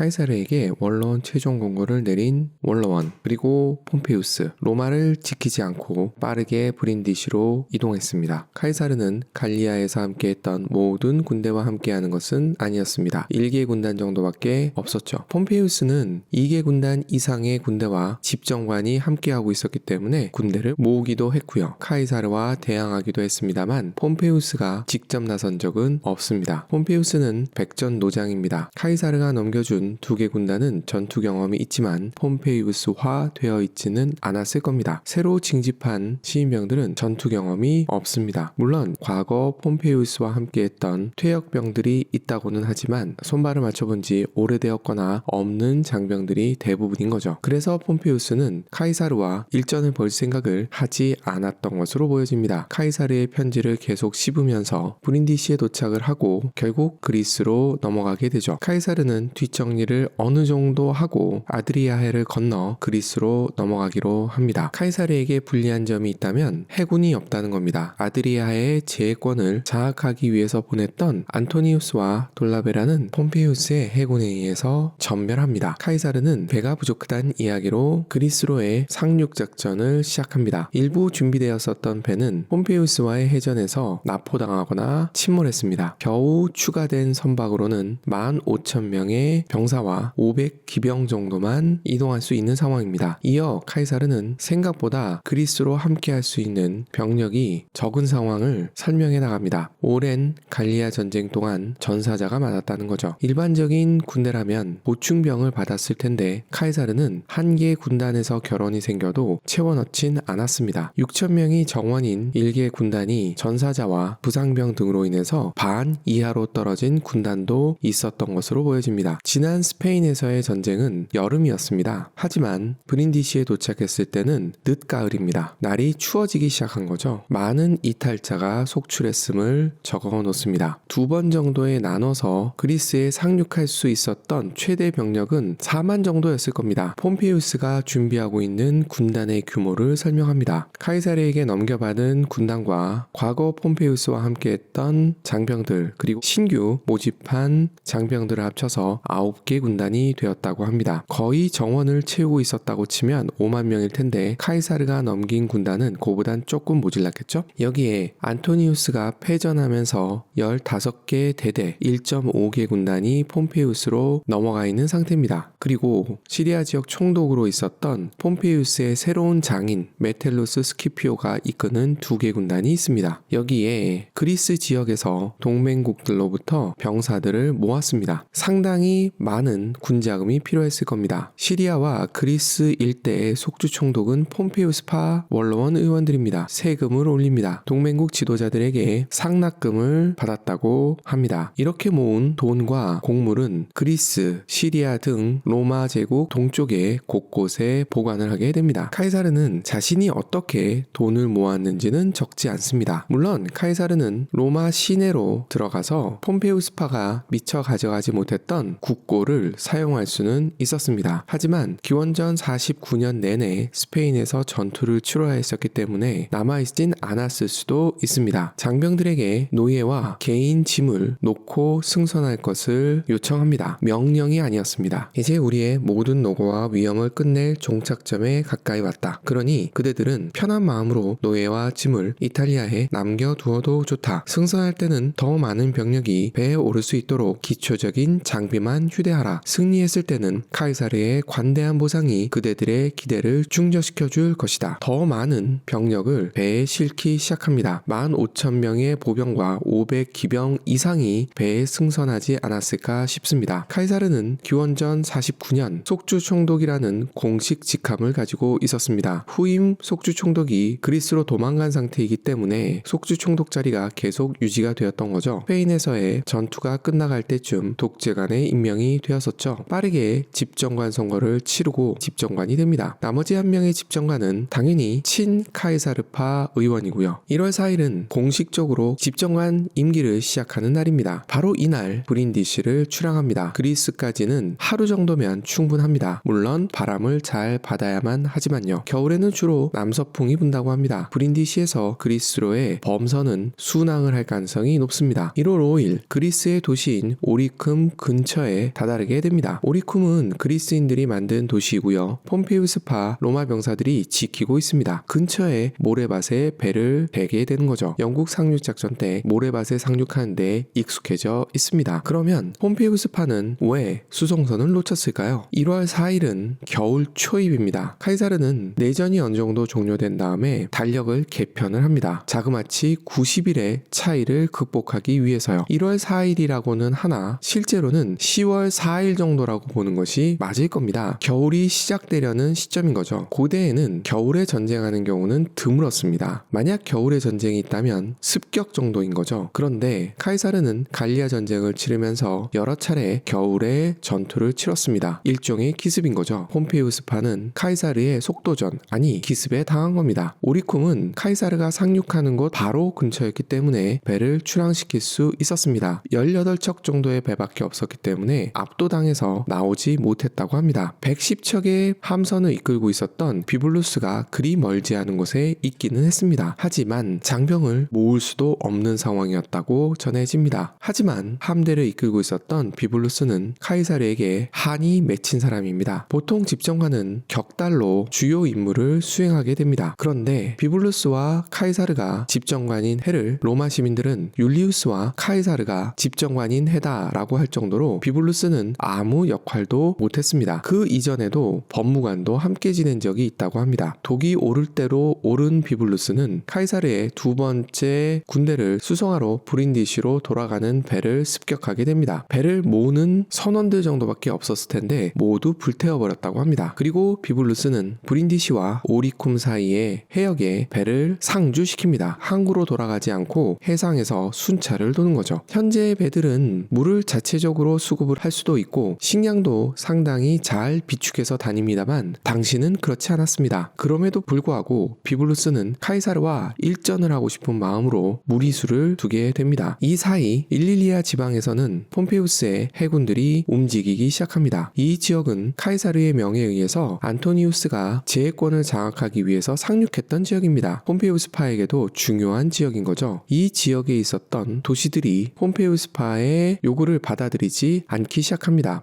카이사르에게 원로원 최종 공고를 내린 원로원 그리고 폼페우스 로마를 지키지 않고 빠르게 브린디시로 이동했습니다. 카이사르는 갈리아에서 함께했던 모든 군대와 함께하는 것은 아니었습니다. 1개 군단 정도밖에 없었죠. 폼페우스는 2개 군단 이상의 군대와 집정관이 함께하고 있었기 때문에 군대를 모으기도 했고요. 카이사르와 대항하기도 했습니다만 폼페우스가 직접 나선 적은 없습니다. 폼페우스는 백전노장입니다. 카이사르가 넘겨준 두 개 군단은 전투 경험이 있지만 폼페이우스화 되어 있지는 않았을 겁니다. 새로 징집한 시인병들은 전투 경험이 없습니다. 물론 과거 폼페이우스와 함께했던 퇴역병들이 있다고는 하지만 손발을 맞춰본 지 오래되었거나 없는 장병들이 대부분인 거죠. 그래서 폼페이우스는 카이사르와 일전을 벌 생각을 하지 않았던 것으로 보여집니다. 카이사르의 편지를 계속 씹으면서 브린디시에 도착을 하고 결국 그리스로 넘어가게 되죠. 카이사르는 뒷정리 를 어느 정도 하고 아드리아해를 건너 그리스로 넘어가기로 합니다. 카이사르에게 불리한 점이 있다면 해군이 없다는 겁니다. 아드리아해의 제해권을 장악하기 위해서 보냈던 안토니우스와 돌라베라는 폼페이우스의 해군에 의해서 전멸합니다. 카이사르는 배가 부족하다는 이야기로 그리스로의 상륙 작전을 시작합니다. 일부 준비되었었던 배는 폼페이우스와의 해전에서 납포당하거나 침몰했습니다. 겨우 추가된 선박으로는 15,000명의 병 사와 500 기병 정도만 이동할 수 있는 상황입니다. 이어 카이사르는 생각보다 그리스로 함께할 수 있는 병력이 적은 상황을 설명해 나갑니다. 오랜 갈리아 전쟁 동안 전사자가 많았다는 거죠. 일반적인 군대라면 보충병을 받았을 텐데 카이사르는 한 개 군단에서 결혼이 생겨도 채워넣진 않았습니다. 6,000명이 정원인 1개 군단이 전사자와 부상병 등으로 인해서 반 이하로 떨어진 군단도 있었던 것으로 보여집니다. 지난 스페인에서의 전쟁은 여름이었습니다. 하지만 브린디시에 도착했을 때는 늦가을입니다. 날이 추워지기 시작한 거죠. 많은 이탈자가 속출했음을 적어 놓습니다. 두 번 정도에 나눠서 그리스에 상륙할 수 있었던 최대 병력은 4만 정도였을 겁니다. 폼페이우스가 준비하고 있는 군단의 규모를 설명합니다. 카이사르에게 넘겨받은 군단과 과거 폼페이우스와 함께했던 장병들 그리고 신규 모집한 장병들을 합쳐서 9개 군단이 되었다고 합니다. 거의 정원을 채우고 있었다고 치면 5만 명일 텐데 카이사르가 넘긴 군단은 그보단 조금 모질랐겠죠? 여기에 안토니우스가 패전하면서 15개 대대 1.5개 군단이 폼페이우스로 넘어가 있는 상태입니다. 그리고 시리아 지역 총독으로 있었던 폼페이우스의 새로운 장인 메텔루스 스키피오가 이끄는 두 개 군단이 있습니다. 여기에 그리스 지역에서 동맹국들로부터 병사들을 모았습니다. 상당히 많은 군자금이 필요했을 겁니다. 시리아와 그리스 일대의 속주 총독은 폼페이우스 파 원로원 의원들입니다. 세금을 올립니다. 동맹국 지도자들에게 상납금을 받았다고 합니다. 이렇게 모은 돈과 곡물은 그리스, 시리아 등 로마 제국 동쪽에 곳곳에 보관을 하게 됩니다. 카이사르는 자신이 어떻게 돈을 모았는지는 적지 않습니다. 물론 카이사르는 로마 시내로 들어가서 폼페우스파가 미처 가져가지 못했던 국고 를 사용할 수는 있었습니다. 하지만 기원전 49년 내내 스페인에서 전투를 치러야 했었기 때문에 남아있진 않았을 수도 있습니다. 장병들에게 노예와 개인 짐을 놓고 승선할 것을 요청합니다. 명령이 아니었습니다. 이제 우리의 모든 노고와 위험을 끝낼 종착점에 가까이 왔다. 그러니 그대들은 편한 마음으로 노예와 짐을 이탈리아에 남겨두어도 좋다. 승선할 때는 더 많은 병력이 배에 오를 수 있도록 기초적인 장비만 휴대 하라. 승리했을 때는 카이사르의 관대한 보상이 그대들의 기대를 충족시켜 줄 것이다. 더 많은 병력을 배에 싣기 시작합니다. 15,000명의 보병과 500 기병 이상이 배에 승선하지 않았을까 싶습니다. 카이사르는 기원전 49년 속주 총독이라는 공식 직함을 가지고 있었습니다. 후임 속주 총독이 그리스로 도망간 상태이기 때문에 속주 총독 자리가 계속 유지가 되었던 거죠. 스페인에서의 전투가 끝나갈 때쯤 독재관의 임명이 되었었죠. 빠르게 집정관 선거를 치르고 집정관이 됩니다. 나머지 한 명의 집정관은 당연히 친 카이사르파 의원이고요. 1월 4일은 공식적으로 집정관 임기를 시작하는 날입니다. 바로 이날 브린디시를 출항합니다. 그리스까지는 하루 정도면 충분합니다. 물론 바람을 잘 받아야만 하지만요. 겨울에는 주로 남서풍이 분다고 합니다. 브린디시에서 그리스로의 범선은 순항을 할 가능성이 높습니다. 1월 5일 그리스의 도시인 오리큼 근처에 다다 르 다다르게 됩니다. 오리쿰은 그리스인들이 만든 도시이고요. 폼페이우스파 로마 병사들이 지키고 있습니다. 근처에 모래밭에 배를 대게 되는 거죠. 영국 상륙 작전 때 모래밭에 상륙하는데 익숙해져 있습니다. 그러면 폼페이우스파는 왜 수송선을 놓쳤을까요? 1월 4일은 겨울 초입입니다. 카이사르는 내전이 어느 정도 종료된 다음에 달력을 개편을 합니다. 자그마치 90일의 차이를 극복하기 위해서요. 1월 4일이라고는 하나 실제로는 10월 4일 정도라고 보는 것이 맞을 겁니다. 겨울이 시작되려는 시점인 거죠. 고대에는 겨울에 전쟁하는 경우는 드물었습니다. 만약 겨울에 전쟁이 있다면 습격 정도인 거죠. 그런데 카이사르는 갈리아 전쟁을 치르면서 여러 차례 겨울에 전투를 치렀습니다. 일종의 기습인 거죠. 폼페이우스파는 카이사르의 속도전, 아니 기습에 당한 겁니다. 오리쿰은 카이사르가 상륙하는 곳 바로 근처였기 때문에 배를 출항시킬 수 있었습니다. 18척 정도의 배밖에 없었기 때문에 압도당해서 나오지 못했다고 합니다. 110척의 함선을 이끌고 있었던 비블루스가 그리 멀지 않은 곳에 있기는 했습니다. 하지만 장병을 모을 수도 없는 상황이었다고 전해집니다. 하지만 함대를 이끌고 있었던 비블루스는 카이사르에게 한이 맺힌 사람입니다. 보통 집정관은 격달로 주요 임무를 수행하게 됩니다. 그런데 비블루스와 카이사르가 집정관인 해를 로마 시민들은 율리우스와 카이사르가 집정관인 해다라고 할 정도로 비블루스는 아무 역할도 못했습니다. 그 이전에도 법무관도 함께 지낸 적이 있다고 합니다. 독이 오를 대로 오른 비블루스는 카이사르의 두 번째 군대를 수송하러 브린디시로 돌아가는 배를 습격하게 됩니다. 배를 모으는 선원들 정도밖에 없었을 텐데 모두 불태워버렸다고 합니다. 그리고 비블루스는 브린디시와 오리쿰 사이에 해역에 배를 상주시킵니다. 항구로 돌아가지 않고 해상에서 순찰을 도는 거죠. 현재의 배들은 물을 자체적으로 수급을 할 수도 있고 식량도 상당히 잘 비축해서 다닙니다만 당시는 그렇지 않았습니다. 그럼에도 불구하고 비블루스는 카이사르와 일전을 하고 싶은 마음으로 무리수를 두게 됩니다. 이 사이 일릴리아 지방에서는 폼페우스의 해군들이 움직이기 시작합니다. 이 지역은 카이사르의 명에 의해서 안토니우스가 제해권을 장악하기 위해서 상륙했던 지역입니다. 폼페우스파에게도 중요한 지역인 거죠. 이 지역에 있었던 도시들이 폼페우스파의 요구를 받아들이지 않기 시작합니다.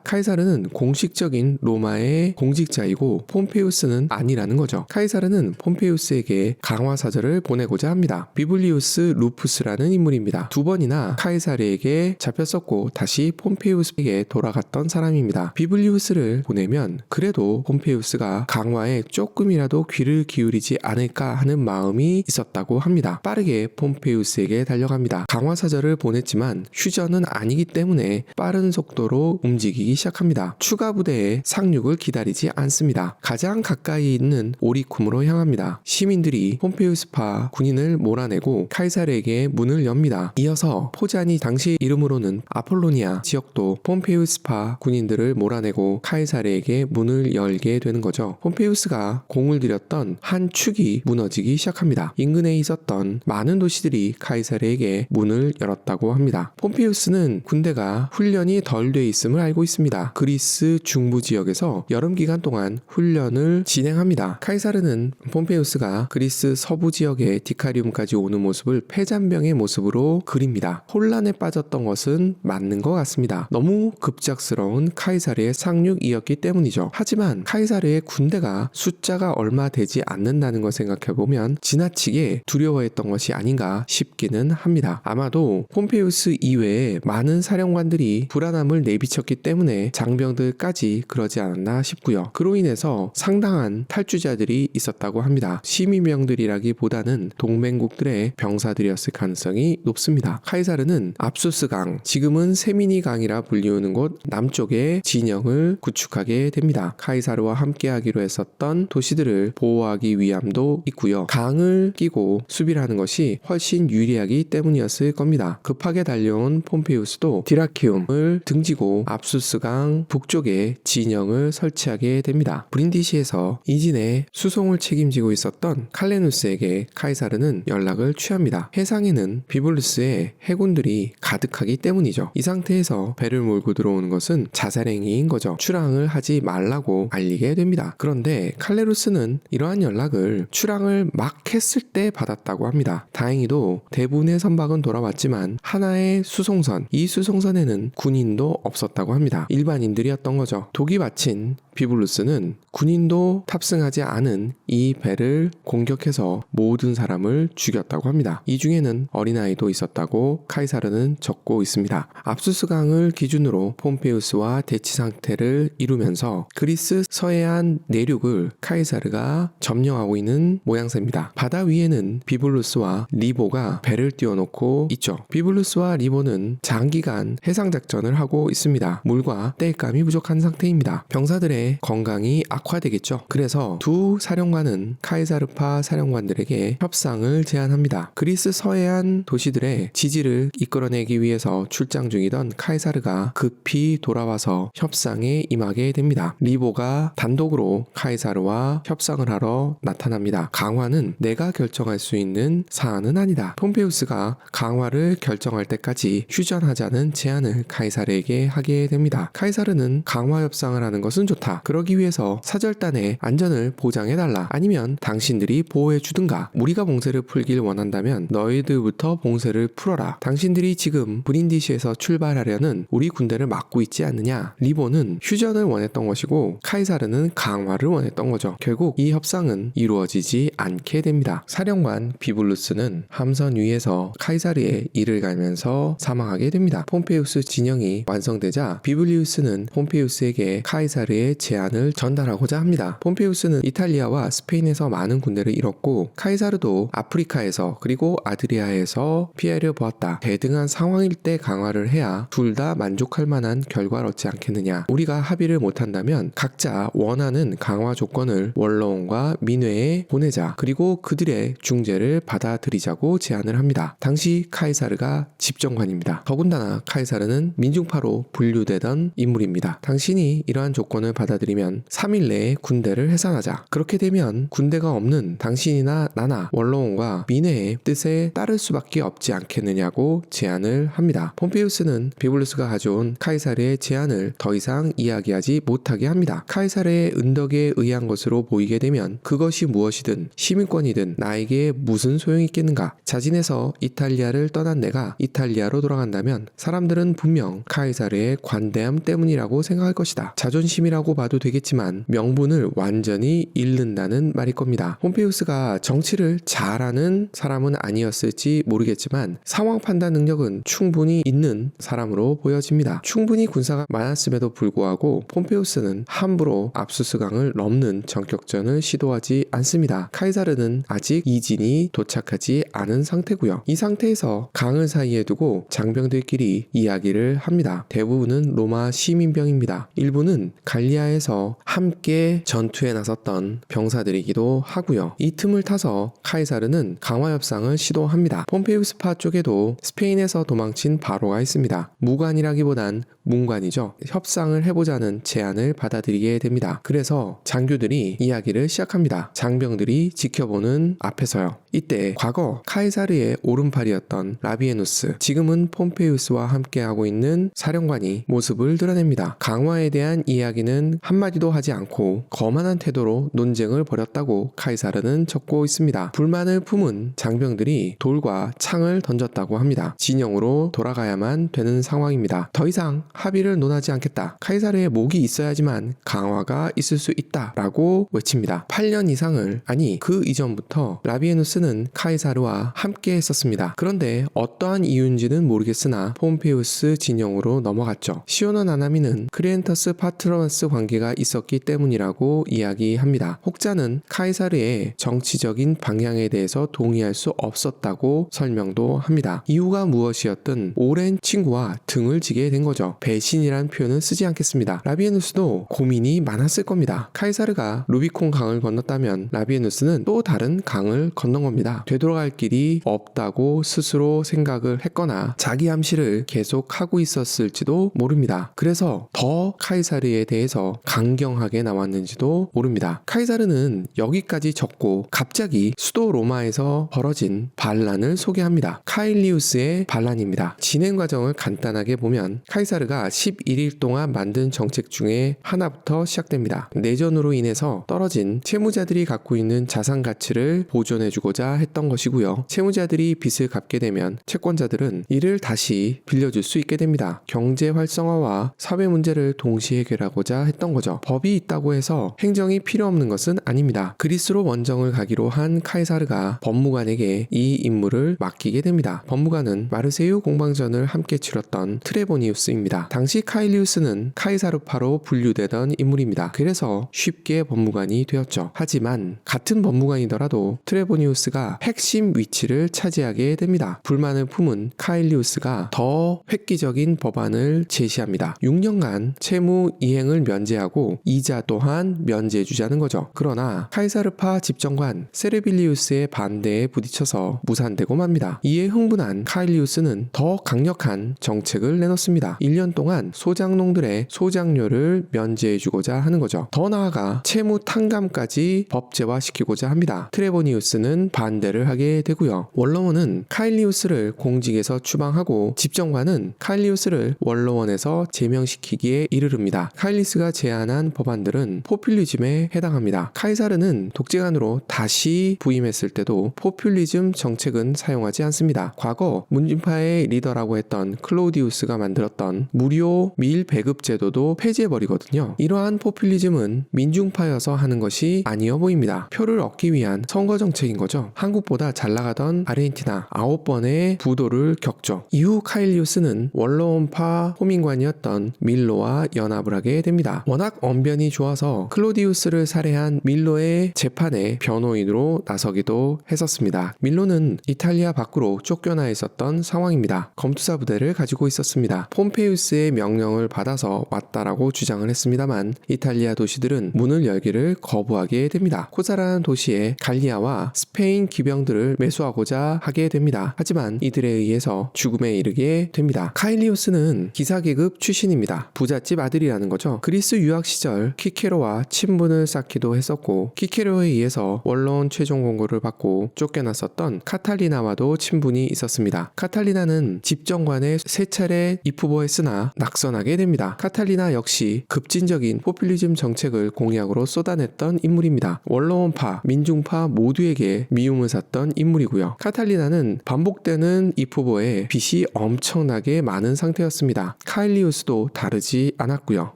카이사르는 공식적인 로마의 공직자이고 폼페우스는 아니라는 거죠. 카이사르는 폼페우스에게 강화 사절을 보내고자 합니다. 비블리우스 루푸스라는 인물입니다. 두 번이나 카이사르에게 잡혔었고 다시 폼페우스에게 돌아갔던 사람입니다. 비블리우스를 보내면 그래도 폼페우스가 강화에 조금이라도 귀를 기울이지 않을까 하는 마음이 있었다고 합니다. 빠르게 폼페우스에게 달려갑니다. 강화 사절을 보냈지만 휴전은 아니기 때문에 빠른 속도로 움직이기 시작합니다. 추가 부대의 상륙을 기다리지 않습니다. 가장 가까이 있는 오리쿰으로 향합니다. 시민들이 폼페우스파 군인을 몰아내고 카이사르에게 문을 엽니다. 이어서 포자니 당시 이름으로는 아폴로니아 지역도 폼페우스파 군인들을 몰아내고 카이사르에게 문을 열게 되는 거죠. 폼페우스가 공을 들였던 한 축이 무너지기 시작합니다. 인근에 있었던 많은 도시들이 카이사르에게 문을 열었다고 합니다. 폼페우스는 군대가 훈련이 덜 돼 있 음을 알고 있습니다. 그리스 중부 지역에서 여름 기간 동안 훈련을 진행합니다. 카이사르는 폼페우스가 그리스 서부 지역의 디카리움까지 오는 모습을 폐잔병의 모습으로 그립니다. 혼란에 빠졌던 것은 맞는 것 같습니다. 너무 급작스러운 카이사르의 상륙이었기 때문이죠. 하지만 카이사르의 군대가 숫자가 얼마 되지 않는다는 걸 생각해보면 지나치게 두려워했던 것이 아닌가 싶기는 합니다. 아마도 폼페우스 이외에 많은 사령관들이 불안함을 내비 쳤기 때문에 장병들까지 그러지 않았나 싶고요. 그로 인해서 상당한 탈주자들이 있었다고 합니다. 시민병들이라기보다는 동맹국들의 병사들이었을 가능성이 높습니다. 카이사르는 압수스강, 지금은 세미니 강이라 불리우는 곳 남쪽에 진영을 구축하게 됩니다. 카이사르와 함께하기로 했었던 도시들을 보호하기 위함도 있고요. 강을 끼고 수비를 하는 것이 훨씬 유리하기 때문이었을 겁니다. 급하게 달려온 폼페우스도 디라키움을 등지고 압수스강 북쪽에 진영을 설치하게 됩니다. 브린디시에서 이진의 수송을 책임지고 있었던 칼레누스에게 카이사르는 연락을 취합니다. 해상에는 비블루스의 해군들이 가득하기 때문이죠. 이 상태에서 배를 몰고 들어오는 것은 자살행위인 거죠. 출항을 하지 말라고 알리게 됩니다. 그런데 칼레루스는 이러한 연락을 출항을 막 했을 때 받았다고 합니다. 다행히도 대부분의 선박은 돌아왔지만 하나의 수송선, 이 수송선에는 군인도 없었 없었다고 합니다. 일반인들이었던 거죠. 독이 바친 비블루스는 군인도 탑승하지 않은 이 배를 공격해서 모든 사람을 죽였다고 합니다. 이 중에는 어린아이도 있었다고 카이사르는 적고 있습니다. 압수수강을 기준으로 폼페우스와 대치 상태를 이루면서 그리스 서해안 내륙을 카이사르가 점령하고 있는 모양새입니다. 바다 위에는 비블루스와 리보가 배를 띄워놓고 있죠. 비블루스와 리보는 장기간 해상 작전을 하고 있습니다. 물과 땔감이 부족한 상태입니다. 병사들의 건강이 악화되겠죠. 그래서 두 사령관은 카이사르파 사령관들에게 협상을 제안합니다. 그리스 서해안 도시들의 지지를 이끌어내기 위해서 출장 중이던 카이사르가 급히 돌아와서 협상에 임하게 됩니다. 리보가 단독으로 카이사르와 협상을 하러 나타납니다. 강화는 내가 결정할 수 있는 사안은 아니다. 폼페우스가 강화를 결정할 때까지 휴전하자는 제안을 카이사르에게 하게 됩니다. 카이사르는 강화 협상을 하는 것은 좋다. 그러기 위해서 사절단의 안전을 보장해달라. 아니면 당신들이 보호해주든가. 우리가 봉쇄를 풀길 원한다면 너희들부터 봉쇄를 풀어라. 당신들이 지금 브린디시에서 출발하려는 우리 군대를 막고 있지 않느냐. 리보는 휴전을 원했던 것이고 카이사르는 강화를 원했던 거죠. 결국 이 협상은 이루어지지 않게 됩니다. 사령관 비블루스는 함선 위에서 카이사르의 이를 갈면서 사망하게 됩니다. 폼페우스 진영이 완성되자 비블리우스는 폼페우스에게 카이사르의 제안을 전달하고자 합니다. 폼페우스는 이탈리아와 스페인에서 많은 군대를 잃었고 카이사르도 아프리카에서 그리고 아드리아에서 피해를 보았다. 대등한 상황일 때 강화를 해야 둘 다 만족할 만한 결과를 얻지 않겠느냐. 우리가 합의를 못한다면 각자 원하는 강화 조건을 원로원과 민회에 보내자. 그리고 그들의 중재를 받아들이자고 제안을 합니다. 당시 카이사르가 집정관입니다. 더군다나 카이사르는 민중파로 분류되던 인물입니다. 당신이 이러한 조건을 받 아들이면 3일 내에 군대를 해산하자. 그렇게 되면 군대가 없는 당신이나 나나 원로원과 민회의 뜻에 따를 수밖에 없지 않겠느냐고 제안을 합니다. 폼페우스는 비블루스가 가져온 카이사르의 제안을 더 이상 이야기하지 못하게 합니다. 카이사르의 은덕에 의한 것으로 보이게 되면 그것이 무엇이든 시민권이든 나에게 무슨 소용이 있겠는가? 자진해서 이탈리아를 떠난 내가 이탈리아로 돌아간다면 사람들은 분명 카이사르의 관대함 때문이라고 생각할 것이다. 자존심이라고 봐도 되겠지만 명분을 완전히 잃는다는 말일 겁니다. 폼페우스가 정치를 잘하는 사람은 아니었을지 모르겠지만 상황 판단 능력은 충분히 있는 사람으로 보여집니다. 충분히 군사가 많았음에도 불구하고 폼페우스는 함부로 압수수강을 넘는 전격전을 시도하지 않습니다. 카이사르는 아직 이진이 도착하지 않은 상태고요. 이 상태에서 강을 사이에 두고 장병들끼리 이야기를 합니다. 대부분은 로마 시민병입니다. 일부는 갈리아 에서 함께 전투에 나섰던 병사들이기도 하고요. 이 틈을 타서 카이사르는 강화 협상을 시도합니다. 폼페우스파 쪽에도 스페인에서 도망친 바로가 있습니다. 무관이라기보단 문관이죠. 협상을 해보자는 제안을 받아들이게 됩니다. 그래서 장교들이 이야기를 시작합니다. 장병들이 지켜보는 앞에서요. 이때 과거 카이사르의 오른팔이었던 라비에누스, 지금은 폼페우스와 함께하고 있는 사령관이 모습을 드러냅니다. 강화에 대한 이야기는 한마디도 하지 않고 거만한 태도로 논쟁을 벌였다고 카이사르는 적고 있습니다. 불만을 품은 장병들이 돌과 창을 던졌다고 합니다. 진영으로 돌아가야만 되는 상황입니다. 더 이상 합의를 논하지 않겠다. 카이사르의 목이 있어야지만 강화가 있을 수 있다 라고 외칩니다. 8년 이상을 아니 그 이전부터 라비에누스는 카이사르와 함께 했었습니다. 그런데 어떠한 이유인지는 모르겠으나 폼페우스 진영으로 넘어갔죠. 시오노 나나미는 크리엔터스 파트너스 관계 가 있었기 때문이라고 이야기합니다. 혹자는 카이사르의 정치적인 방향에 대해서 동의할 수 없었다고 설명도 합니다. 이유가 무엇이었든 오랜 친구와 등을 지게 된 거죠. 배신이란 표현은 쓰지 않겠습니다. 라비에누스도 고민이 많았을 겁니다. 카이사르가 루비콘 강을 건넜다면 라비에누스는 또 다른 강을 건넌 겁니다. 되돌아갈 길이 없다고 스스로 생각을 했거나 자기 암시를 계속 하고 있었을지도 모릅니다. 그래서 더 카이사르에 대해서 더 강경하게 나왔는지도 모릅니다. 카이사르는 여기까지 적고 갑자기 수도 로마에서 벌어진 반란을 소개합니다. 카일리우스의 반란입니다. 진행 과정을 간단하게 보면 카이사르가 11일 동안 만든 정책 중에 하나부터 시작됩니다. 내전으로 인해서 떨어진 채무자들이 갖고 있는 자산 가치를 보존해주고자 했던 것이고요. 채무자들이 빚을 갚게 되면 채권자들은 이를 다시 빌려줄 수 있게 됩니다. 경제 활성화와 사회 문제를 동시에 해결하고자 했던 거죠. 법이 있다고 해서 행정이 필요 없는 것은 아닙니다. 그리스로 원정을 가기로 한 카이사르가 법무관에게 이 임무를 맡기게 됩니다. 법무관은 마르세유 공방전을 함께 치렀던 트레보니우스입니다. 당시 카일리우스는 카이사르파로 분류되던 인물입니다. 그래서 쉽게 법무관이 되었죠. 하지만 같은 법무관이더라도 트레보니우스가 핵심 위치를 차지하게 됩니다. 불만을 품은 카일리우스가 더 획기적인 법안을 제시합니다. 6년간 채무 이행을 면제 하고 이자 또한 면제해주자는 거죠. 그러나 카이사르파 집정관 세르빌리우스의 반대에 부딪혀서 무산되고 맙니다. 이에 흥분한 카일리우스는 더 강력한 정책을 내놓습니다. 1년 동안 소장농들의 소장료를 면제해주고자 하는 거죠. 더 나아가 채무 탕감까지 법제화시키고자 합니다. 트레보니우스는 반대를 하게 되고요. 원로원은 카일리우스를 공직에서 추방하고 집정관은 카일리우스를 원로원에서 제명시키기에 이르릅니다. 카일리스가 제안한 법안들은 포퓰리즘에 해당합니다. 카이사르는 독재관으로 다시 부임했을 때도 포퓰리즘 정책은 사용하지 않습니다. 과거 문진파의 리더라고 했던 클로디우스가 만들었던 무료 밀 배급 제도도 폐지해버리거든요. 이러한 포퓰리즘은 민중파여서 하는 것이 아니어 보입니다. 표를 얻기 위한 선거 정책인 거죠. 한국보다 잘 나가던 아르헨티나 9번의 부도를 겪죠. 이후 카일리우스는 원로원파 호민관이었던 밀로와 연합을 하게 됩니다. 워낙 언변이 좋아서 클로디우스를 살해한 밀로의 재판에 변호인으로 나서기도 했었습니다. 밀로는 이탈리아 밖으로 쫓겨나 있었던 상황입니다. 검투사 부대를 가지고 있었습니다. 폼페이우스의 명령을 받아서 왔다라고 주장을 했습니다만 이탈리아 도시들은 문을 열기를 거부하게 됩니다. 코사라는 도시에 갈리아와 스페인 기병들을 매수하고자 하게 됩니다. 하지만 이들에 의해서 죽음에 이르게 됩니다. 카일리우스는 기사계급 출신입니다. 부잣집 아들이라는 거죠. 그리스 유학 시절 키케로와 친분을 쌓기도 했었고 키케로에 의해서 원로원 최종 공고를 받고 쫓겨났었던 카탈리나와도 친분이 있었습니다. 카탈리나는 집정관에 세 차례 입후보했으나 낙선하게 됩니다. 카탈리나 역시 급진적인 포퓰리즘 정책을 공약으로 쏟아냈던 인물입니다. 원로원파, 민중파 모두에게 미움을 샀던 인물이고요. 카탈리나는 반복되는 입후보에 빚이 엄청나게 많은 상태였습니다. 카일리우스도 다르지 않았고요.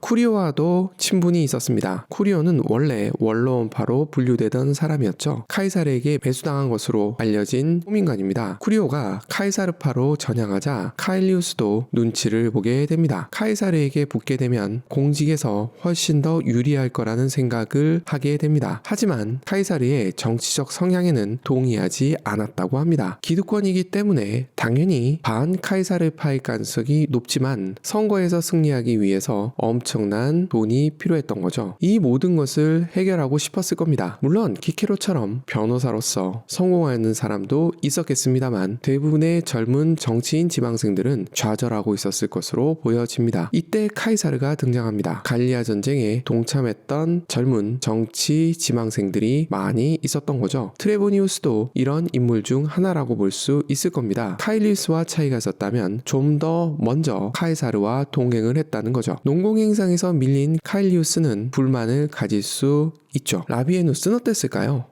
쿠리오와도 친분이 있었습니다. 쿠리오는 원래 원로원파로 분류되던 사람이었죠. 카이사르에게 배수당한 것으로 알려진 호민관입니다. 쿠리오가 카이사르파로 전향하자 카일리우스도 눈치를 보게 됩니다. 카이사르에게 붙게 되면 공직에서 훨씬 더 유리할 거라는 생각을 하게 됩니다. 하지만 카이사르의 정치적 성향에는 동의하지 않았다고 합니다. 기득권이기 때문에 당연히 반 카이사르파일 가능성이 높지만 선거에서 승리하기 위해서 엄청난 돈이 필요했던 거죠. 이 모든 것을 해결하고 싶었을 겁니다. 물론 키케로처럼 변호사로서 성공하는 사람도 있었겠습니다만 대부분의 젊은 정치인 지망생들은 좌절하고 있었을 것으로 보여집니다. 이때 카이사르가 등장합니다. 갈리아 전쟁에 동참했던 젊은 정치 지망생들이 많이 있었던 거죠. 트레보니우스도 이런 인물 중 하나라고 볼 수 있을 겁니다. 카일리스와 차이가 있었다면 좀 더 먼저 카이사르와 동행을 했다는 거죠. 농공행상에서 밀린 카일리우스는 불만을 가질 수 있죠. 라비에누스는 어땠을까요?